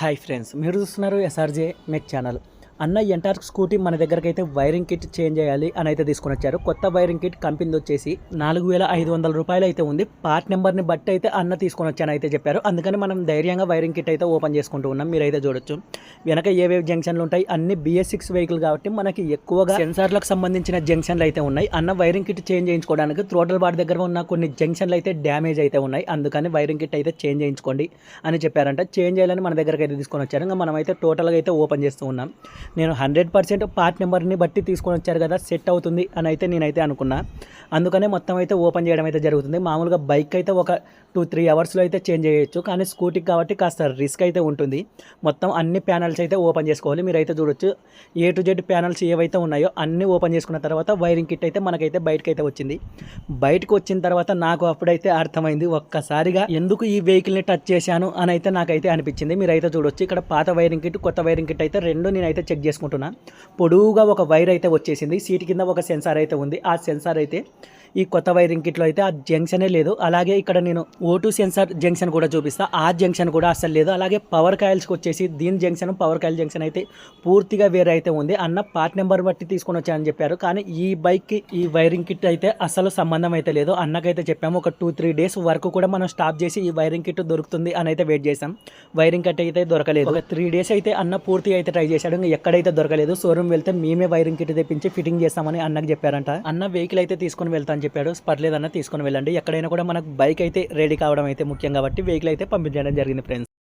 Hi friends మీరు చూస్తున్నారు SRJ mech channel. అన్న ఎంటార్ స్కూటీ మన దగ్గరకి అయితే వైరింగ్ కిట్ చేంజ్ చేయాలి అని అయితే తీసుకొని వచ్చారు. కొత్త వైరింగ్ కిట్ కంపెనీ వచ్చేసి నాలుగు వేల ఐదు వందల రూపాయలు అయితే ఉంది. పార్ట్ నెంబర్ని బట్టి అయితే అన్న తీసుకొని వచ్చాను అయితే చెప్పారు. అందుకని మనం ధైర్యంగా వైరింగ్ కిట్ అయితే ఓపెన్ చేసుకుంటూ ఉన్నాం. మీరైతే చూడొచ్చు. వెనక ఏవేవి జంక్షన్లు ఉంటాయి? అన్ని బిఎస్ సిక్స్ వెహికల్ కాబట్టి మనకి ఎక్కువగా సెన్సార్లకు సంబంధించిన జంక్షన్లు అయితే ఉన్నాయి. అన్న వైరింగ్ కిట్ చేంజ్ చేయించుకోవడానికి త్రోటల్ బార్ దగ్గర ఉన్న కొన్ని జంక్షన్లు అయితే డ్యామేజ్ అయితే ఉన్నాయి. అందుకని వైరింగ్ కిట్ అయితే చేంజ్ చేయించుకోండి అని చెప్పారంట. చేంజ్ చేయాలని మన దగ్గరకి అయితే తీసుకొని వచ్చారు. ఇంకా మనం అయితే టోటల్గా అయితే ఓపెన్ చేస్తూ ఉన్నాం. నేను హండ్రెడ్ పర్సెంట్ పార్ట్ నెంబర్ని బట్టి తీసుకొని వచ్చారు కదా సెట్ అవుతుంది అని అయితే నేనైతే అనుకున్నా. అందుకనే మొత్తం అయితే ఓపెన్ చేయడం అయితే జరుగుతుంది. మామూలుగా బైక్ అయితే ఒక టూ త్రీ అవర్స్లో అయితే చేంజ్ చేయొచ్చు కానీ స్కూటీకి కాబట్టి కాస్త రిస్క్ అయితే ఉంటుంది. మొత్తం అన్ని ప్యానల్స్ అయితే ఓపెన్ చేసుకోవాలి. మీరైతే చూడొచ్చు ఏ టు జెడ్ ప్యానల్స్ ఏవైతే ఉన్నాయో అన్నీ ఓపెన్ చేసుకున్న తర్వాత వైరింగ్ కిట్ అయితే మనకైతే బయటకైతే అయితే వచ్చింది. బయటకు వచ్చిన తర్వాత నాకు అప్పుడైతే అర్థమైంది ఒక్కసారిగా ఎందుకు ఈ వెహికల్ని టచ్ చేశాను అని అయితే నాకైతే అనిపించింది. మీరైతే చూడొచ్చు ఇక్కడ పాత వైరింగ్ కిట్ కొత్త వైరింగ్ కిట్ అయితే రెండు నేనైతే చెక్ చేసుకుంటున్నా. పొడువుగా ఒక వైర్ అయితే వచ్చేసింది. సీట్ కింద ఒక సెన్సార్ అయితే ఉంది. ఆ సెన్సార్ అయితే ఈ కొత్త వైరింగ్ కిట్లో అయితే ఆ జంక్షనే లేదు. అలాగే ఇక్కడ నేను ఓటు సెన్సార్ జంక్షన్ కూడా చూపిస్తా. ఆ జంక్షన్ కూడా అసలు లేదు. అలాగే పవర్ కాయిల్స్కి వచ్చేసి దీని జంక్షన్ పవర్ కాయిల్ జంక్షన్ అయితే పూర్తిగా వేరే అయితే ఉంది. అన్న పార్ట్ నెంబర్ బట్టి తీసుకొని వచ్చానని చెప్పారు. కానీ ఈ బైక్కి ఈ వైరింగ్ కిట్ అయితే అసలు సంబంధం అయితే లేదు. అన్నకైతే చెప్పాము ఒక టూ త్రీ డేస్ వరకు కూడా మనం స్టాప్ చేసి ఈ వైరింగ్ కిట్ దొరుకుతుంది అని అయితే వెయిట్ చేసాం వైరింగ్ కట్ అయితే దొరకలేదు. ఒక త్రీ డేస్ అయితే అన్న పూర్తిగా అయితే ట్రై చేశాడు. ఎక్కడైతే దొరకలేదు షోరూమ్ వెళ్తే మేమే వైరింగ్ కిట్ తెప్పించి ఫిట్టింగ్ చేస్తామని అన్నకు చెప్పారంట. అన్న వెహికల్ అయితే తీసుకొని వెళ్తా అని చెప్పాడు. పర్లేదు అన్న తీసుకొని వెళ్ళండి. ఎక్కడైనా కూడా మనకు బైక్ అయితే రెడీ కావడం అయితే ముఖ్యం కాబట్టి వెహికల్ అయితే పంపించడం జరిగింది ఫ్రెండ్స్